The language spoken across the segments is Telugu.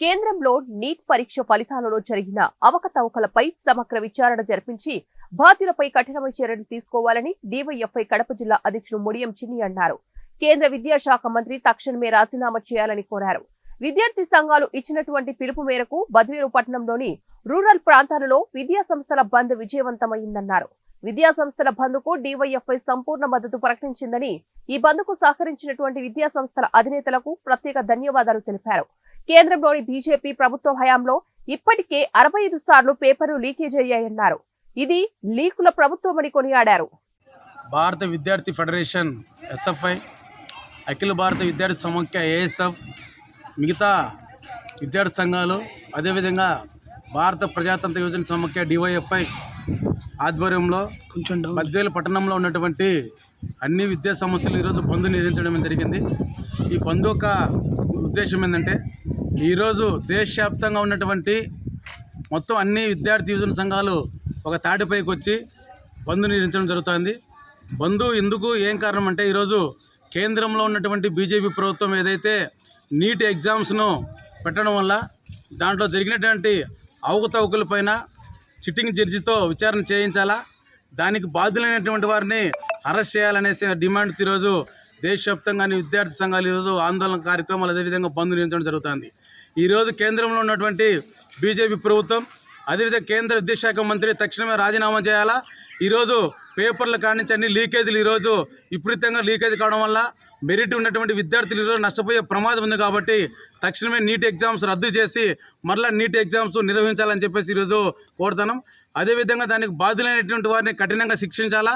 కేంద్రంలో నీట్ పరీక్ష ఫలితాలలో జరిగిన అవకతవకలపై సమగ్ర విచారణ జరిపించి బాధ్యులపై కఠినమైన చర్యలు తీసుకోవాలని డీవైఎఫ్ఐ కడప జిల్లా అధ్యక్షుడు ముడియం చిన్ని అన్నారు. కేంద్ర విద్యాశాఖ మంత్రి తక్షణమే రాజీనామా చేయాలని కోరారు. విద్యార్థి సంఘాలు ఇచ్చినటువంటి పిలుపు మేరకు బద్వేలు పట్టణంలోని రూరల్ ప్రాంతాలలో విద్యా సంస్థల బంద్ విజయవంతమైందన్నారు. విద్యా సంస్థల బంద్కు డీవైఎఫ్ఐ సంపూర్ణ మద్దతు ప్రకటించిందని ఈ బంద్కు సహకరించినటువంటి విద్యా సంస్థల అధినేతలకు ప్రత్యేక ధన్యవాదాలు తెలిపారు. కేంద్రంలోని బీజేపీ ప్రభుత్వ హయాంలో ఇప్పటికే అరవై ఐదు సార్లు పేపర్లు లీకేజ్ అయ్యాయన్నారు. ఇది లీకుల ప్రభుత్వమని కొనియాడారు. భారత విద్యార్థి ఫెడరేషన్ ఎస్ఎఫ్ఐ అఖిల భారత విద్యార్థి సమాఖ్య ఏఎస్ఎఫ్ మిగతా విద్యార్థి సంఘాలు అదేవిధంగా భారత ప్రజాతంత్ర యోజన సమాఖ్య డివైఎఫ్ఐ ఆధ్వర్యంలో కొంచెం బద్వేలు పట్టణంలో ఉన్నటువంటి అన్ని విద్యా సంస్థలు ఈరోజు బంద్ నిర్వహించడం జరిగింది. ఈ బంద్ యొక్క ఉద్దేశం ఏంటంటే ఈరోజు దేశవ్యాప్తంగా ఉన్నటువంటి మొత్తం అన్ని విద్యార్థి యువజన సంఘాలు ఒక తాటిపైకి వచ్చి బంధు నిర్వహించడం జరుగుతుంది. బంధు ఎందుకు ఏం కారణం అంటే ఈరోజు కేంద్రంలో ఉన్నటువంటి బీజేపీ ప్రభుత్వం ఏదైతే నీట్ ఎగ్జామ్స్ను పెట్టడం వల్ల దాంట్లో జరిగినటువంటి అవకతవకలపైన సిట్టింగ్ జడ్జితో విచారణ చేయించాలా? దానికి బాధ్యులైనటువంటి వారిని అరెస్ట్ చేయాలనేసి డిమాండ్ ఈరోజు దేశవ్యాప్తంగా విద్యార్థి సంఘాలు ఈరోజు ఆందోళన కార్యక్రమాలు అదేవిధంగా బంద్ నిర్వహించడం జరుగుతుంది. ఈరోజు కేంద్రంలో ఉన్నటువంటి బీజేపీ ప్రభుత్వం అదేవిధంగా కేంద్ర విద్యాశాఖ మంత్రి తక్షణమే రాజీనామా చేయాలా? ఈరోజు పేపర్లు కానించి అన్ని లీకేజీలు ఈరోజు విపరీతంగా లీకేజ్ కావడం వల్ల మెరిట్ ఉన్నటువంటి విద్యార్థులు ఈరోజు నష్టపోయే ప్రమాదం ఉంది కాబట్టి తక్షణమే నీట్ ఎగ్జామ్స్ రద్దు చేసి మరలా నీట్ ఎగ్జామ్స్ నిర్వహించాలని చెప్పేసి ఈరోజు కోరుతున్నాం. అదేవిధంగా దానికి బాధ్యులైనటువంటి వారిని కఠినంగా శిక్షించాలా?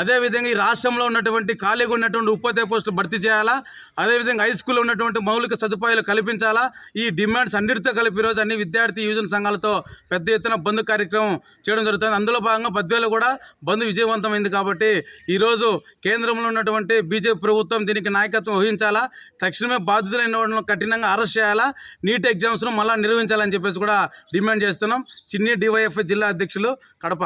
అదేవిధంగా ఈ రాష్ట్రంలో ఉన్నటువంటి ఖాళీగా ఉన్నటువంటి ఉపాధ్యాయ పోస్టులు భర్తీ చేయాలా? అదేవిధంగా హై స్కూల్లో ఉన్నటువంటి మౌలిక సదుపాయాలు కల్పించాలా? ఈ డిమాండ్స్ అన్నిటితో కలిపి ఈరోజు అన్ని విద్యార్థి యువజన సంఘాలతో పెద్ద ఎత్తున బంద్ కార్యక్రమం చేయడం జరుగుతుంది. అందులో భాగంగా పద్వేలు కూడా బంద్ విజయవంతమైంది కాబట్టి ఈరోజు కేంద్రంలో ఉన్నటువంటి బీజేపీ ప్రభుత్వం దీనికి నాయకత్వం వహించాలా? తక్షణమే బాధితులైన వాళ్ళను కఠినంగా అరెస్ట్ చేయాలా? నీట్ ఎగ్జామ్స్ను మళ్ళీ నిర్వహించాలని చెప్పేసి కూడా డిమాండ్ చేస్తున్నాం. చిన్ని డివైఎఫ్ జిల్లా అధ్యక్షులు కడప.